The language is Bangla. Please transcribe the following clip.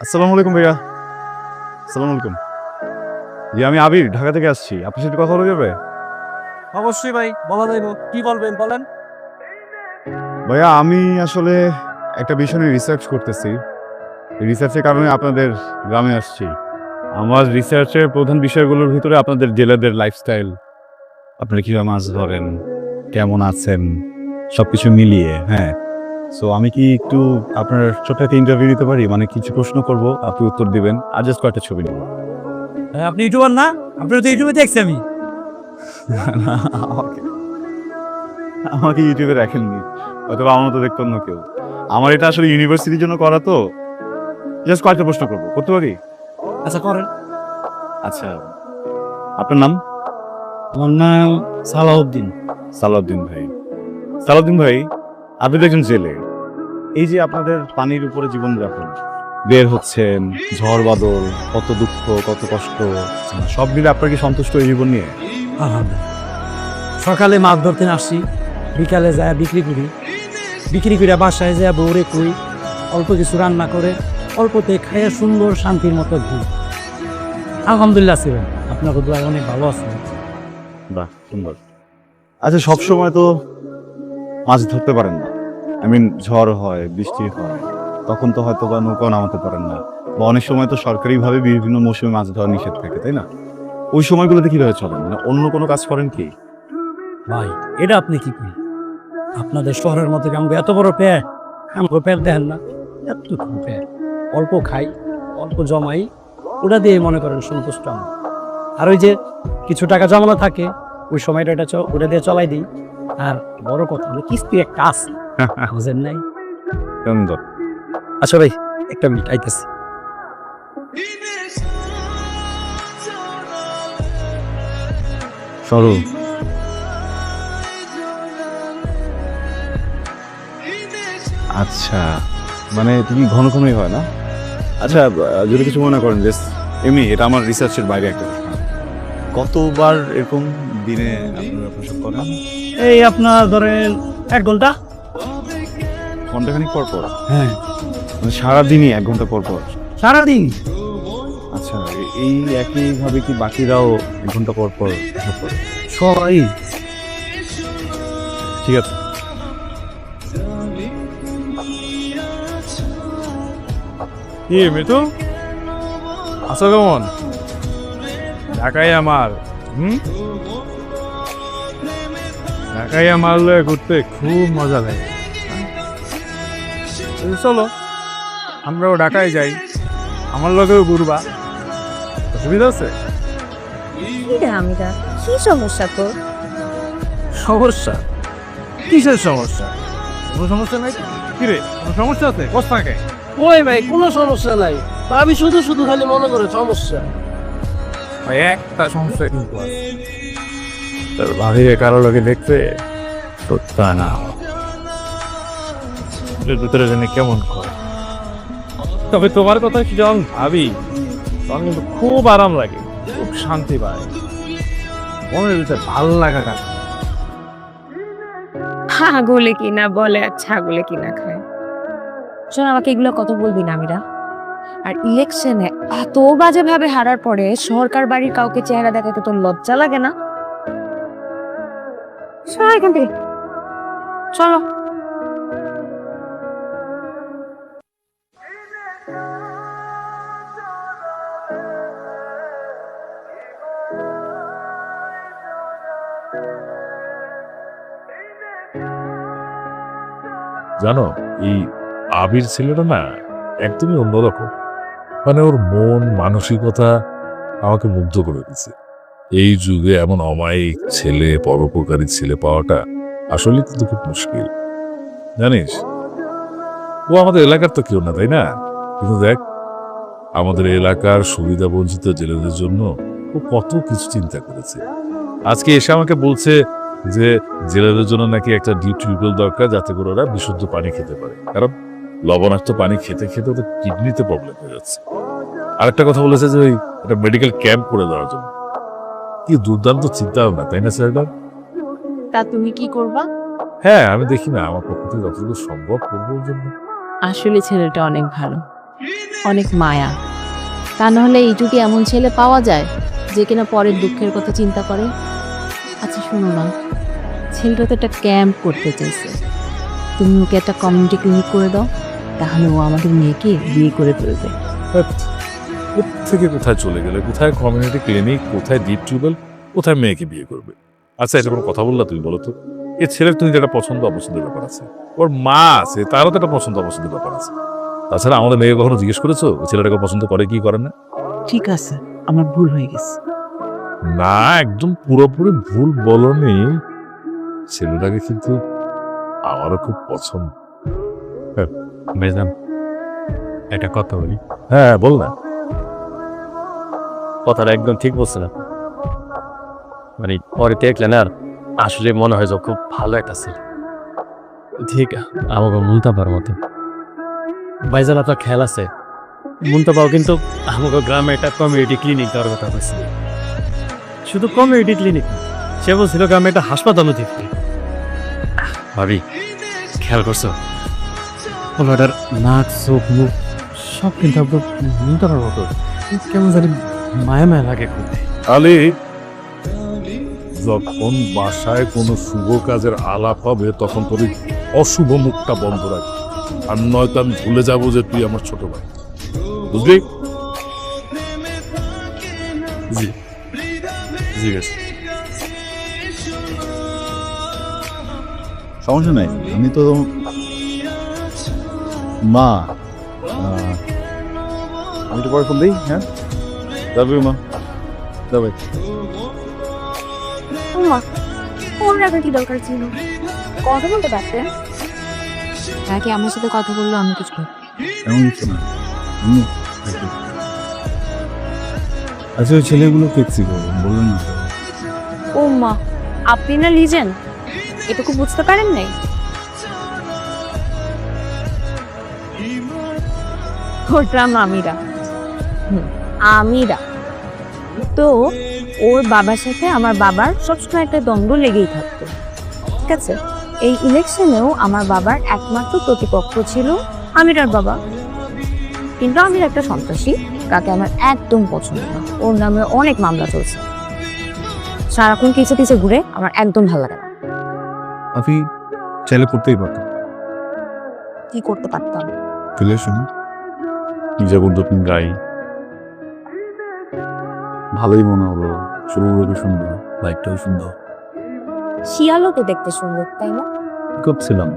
আসসালামু আলাইকুম ভাইয়া। আসসালামু আলাইকুম। জি আমি আবির ঢাকা থেকে আসছি। আপনার সাথে কথা বলা যাবে? অবশ্যই ভাই বলা যাইব। কি বলবেন বলেন? ভাইয়া আমি আসলে একটা বিষয় নিয়ে রিসার্চ করতেছি। রিসার্চের কারণে আপনাদের গ্রামে আসছি। আমার রিসার্চের প্রধান বিষয়গুলোর ভিতরে আপনাদের জেলেদের লাইফস্টাইল আপনারা কীভাবে মাছ ধরেন কেমন আছেন সব কিছু মিলিয়ে হ্যাঁ। সো আমি কি একটু আপনার ছোট্ট একটা ইন্টারভিউ দিতে পারি? মানে কিছু প্রশ্ন করব আপনি উত্তর দিবেন আর জাস্ট কয়েকটা ছবি নেব। হ্যাঁ, আপনি ইউটিউবার না? আপনি তো ইউটিউবে দেখছি আমি। আমাকে আমাকে ইউটিউবে রাখেননি অথবা আমার মতো দেখতো অন্য কেউ। আমার এটা আসলে ইউনিভার্সিটির জন্য করা তো। জাস্ট কয়েকটা প্রশ্ন করব। করতে পারি? আচ্ছা করেন। আচ্ছা আপনার নাম? আমার নাম সালাউদ্দিন সালাউদ্দিন ভাই। সালাউদ্দিন ভাই আপনি তো একজন জেলে। এই যে আপনাদের পানির উপরে জীবনযাপন বের হচ্ছেন ঝড় বাদল কত দুঃখ কত কষ্ট সব মিলে আপনার কি সন্তুষ্ট এই জীবন নিয়ে? সকালে মাছ ধরতে আসছি বিকালে যায় বিক্রি করি। বিক্রি করে বাসায় যায় বউরে কই অল্প কিছু রান্না করে অল্পতে খাইয়ে সুন্দর শান্তির মতো ঘুম। আলহামদুলিল্লাহ ছিলেন আপনার দোয়া অনেক ভালো আছেন বাহ সুন্দর। আচ্ছা সবসময় তো মাছ ধরতে পারেন না। আই মিন ঝড় হয়, বৃষ্টি হয়, তখন তো হয়তো বা নৌকাও নামাতে পারেন না। বা অনেক সময় তো সরকারিভাবে বিভিন্ন মৌসুমে মাছ ধরা নিষেধ থাকে, তাই না? ওই সময়গুলোতে কীভাবে চলেন? মানে অন্য কোনো কাজ করেন কি? ভাই, এটা আপনি কি করেন? আপনাদের শহরের মধ্যে আমাকে এত বড় পেট আমাকে পেট দেখেন না। এতটুকু পেট অল্প খাই, অল্প জমাই, ওটা দিয়ে মনে করেন সন্তুষ্ট আমি আর ওই যে কিছু টাকা জমানো থাকে, ওই সময়টা এটা ওটা দিয়ে চলাই দিই। আর বড় কথা হলো কিস্তি একটা আছে বুঝেন নাই? সুন্দর আচ্ছা ভাই একটা মিনিট আইতেছি। সরু আচ্ছা মানে তুমি ঘন ঘনই হয় না? আচ্ছা যদি কিছু মনে করেন যে এমনি এটা আমার রিসার্চের বাইরে একটা কতবার এরকম দিনে আপনারা প্রসব করেন? এই আপনার ধরেন এক ঘণ্টা? ঘন্টাখানিক পর পর? হ্যাঁ। মানে সারাদিনই এক ঘণ্টা পর পর? সারাদিন? আচ্ছা এ- এই একইভাবে কি বাকিরাও এক ঘণ্টা পর পর করে? সবাই। ঠিক আছে। কি মিতু আছো কেমন? ঢাকায় আমার হুম? ঢাকায় আমার লয়ে ঘুরতে খুব মজা লাগে। চলো আমরাও ঢাকায় যাই। আমার লগেও ঘুরবা। অসুবিধা আছে? কি রে আমিরা? কি সমস্যা তোর? সমস্যা? কিসের সমস্যা? কোনো সমস্যা নাই কি রে কোনো সমস্যা আছে? কষ্ট থাকে। ওই ভাই কোনো সমস্যা নাই। আমি শুধু শুধু খালি মনে করে সমস্যা। ভাই একটা সমস্যা কিন্তু তোর ভাবিরে কারও লোকে দেখতে সত্যা না এর ভিতরে জানি কেমন করে। তবে তোমার কথা কি যখন ভাবি, তখন কিন্তু খুব আরাম লাগে, খুব শান্তি পায়। মনের ভিতরে ভালো লাগা কাজ। ছাগলে কিনা বলে আর ছাগলে কিনা খায়। শোন, আমাকে এগুলো কত বলবি না আমিরা আর ইলেকশনে এত বাজে ভাবে হারার পরে সরকার বাড়ির কাউকে চেহারা দেখাতে তোর লজ্জা লাগে না? সবাই এখান থেকে। চলো। জানো, এই আবির ছেলেটা না একদমই অন্যরকম। মানে ওর মন, মানসিকতা আমাকে মুগ্ধ করে দিছে এই যুগে এমন অমায়িক ছেলে, পরোপকারী ছেলে পাওয়াটা আসলে কিন্তু খুব মুশকিল। জানিস, ও আমাদের এলাকার তো কেউ না, তাই না? কিন্তু দেখ, আমাদের এলাকার সুবিধা বঞ্চিত জেলেদের জন্য ও কত কিছু চিন্তা করেছে। আজকে এসে আমাকে বলছে যে জেলেদের জন্য নাকি একটা ডিপ টিউবওয়েল দরকার যাতে করে ওরা বিশুদ্ধ পানি খেতে পারে। কারণ লবণাক্ত পানি খেতে খেতে ওদের কিডনিতে প্রবলেম হয়ে যাচ্ছে। আরেকটা কথা বলেছে যে ওই একটা মেডিকেল ক্যাম্প করে দেওয়ার জন্য। কি দুর্দান্ত চিন্তা ভাবনা তাই না স্যার? তা তুমি কি করবা? হ্যাঁ আমি দেখি না আমার পক্ষ থেকে যতটুকু সম্ভব করব জন্য। আসলে ছেলেটা অনেক ভালো অনেক মায়া। তা নাহলে এই যুগে এমন ছেলে পাওয়া যায় যে কিনা পরের দুঃখের কথা চিন্তা করে? আচ্ছা শোনো না ছেলেটা তো একটা ক্যাম্প করতে চাইছে। তুমি ওকে একটা কমিউনিটি ক্লিনিক করে দাও তাহলে ও আমাদের মেয়েকে বিয়ে করে ফেলবে। থেকে কোথায় চলে গেলে? কোথায় কমিউনিটি ক্লিনিক কোথায় ডিপ টিউবওয়েল কোথায় মেয়েকে বিয়ে করবে? আচ্ছা এটা কোনো কথা বললা তুমি বলো তো। এ ছেলের তুমি যেটা পছন্দ অপছন্দের ব্যাপার আছে। ওর মা আছে তারও তো একটা পছন্দ অপছন্দের ব্যাপার আছে। তাছাড়া আমাদের মেয়েকে কখনো জিজ্ঞেস করেছ? ছেলেটাকে পছন্দ করে কি করে না? ঠিক আছে আমার ভুল হয়ে গেছে। না একদম পুরোপুরি ভুল বলনি। ছেলেটাকে কিন্তু আমারও খুব পছন্দ। ভাইজান একটা কথা বলি। হ্যাঁ বল না। কথাটা একদম ঠিক বলছে না মানে পরে দেখলে না আর আসলে মনে হয় যে খুব ভালো একটা ছেলে। ঠিক আমাকে মুলতাবার মতো। ভাইজান আপনার খেয়াল আছে? মুলতাবাও কিন্তু আমাকে গ্রামে একটা কমিউনিটি ক্লিনিক দেওয়ার কথা বলছে শুধু কমিউনিটি ক্লিনিক সে বলছিল গ্রামে একটা হাসপাতালও দিতে ভাবি খেয়াল করছ? ওনাটার নাক চোখ মুখ সব কিন্তু আপনার মুলতাবার মতো। কেমন জানি মায়া মায়া লাগে আলি যখন বাসায় কোনো শুভ কাজের আলাপ হবে তখন তোর অশুভ মুখটা বন্ধ রাখবি আর নয়তো আমি ভুলে যাব যে তুই আমার ছোট ভাই। বুঝলি? জি গেছে। সমস্যা নাই আমি তো মা। আমি একটু পরে ফোন দিই হ্যাঁ? যাবি মা যাবে ওমা ফোন রাখার কি দরকার ছিল? কথা বলতে পারতেন নাকি আমার সাথে কথা বললে? আমি কিছু এমন কিছু না। আচ্ছা ওই ছেলেগুলো দেখছি গো বললেন না। ও মা, আপনি না লিজেন? এটুকু বুঝতে পারেন নাই? ওটা আমিরা আমিরা। তো ওর বাবার সাথে আমার বাবার সবসময় একটা দ্বন্দ্ব লেগেই থাকতো। ঠিক আছে? এই ইলেকশনেও আমার বাবার একমাত্র প্রতিপক্ষ ছিল আমিরার বাবা। কিন্তু আমির একটা সন্ত্রাসী। তাকে আমার একদম পছন্দ না। ওর নামে অনেক মামলা চলছে। সারাক্ষণ কিছু কিছু ঘুরে আমার একদম ভালো লাগে না। আপনি চাইলে করতেই পারতেন কি করতে পারতাম? চলে আসুন। যেমন নতুন গাই ভালোই মনে হলো। শুরুগুলোকে সুন্দর? লাইটটাও সুন্দর। শিয়ালও তো দেখতে সুন্দর তাই না? করছিলাম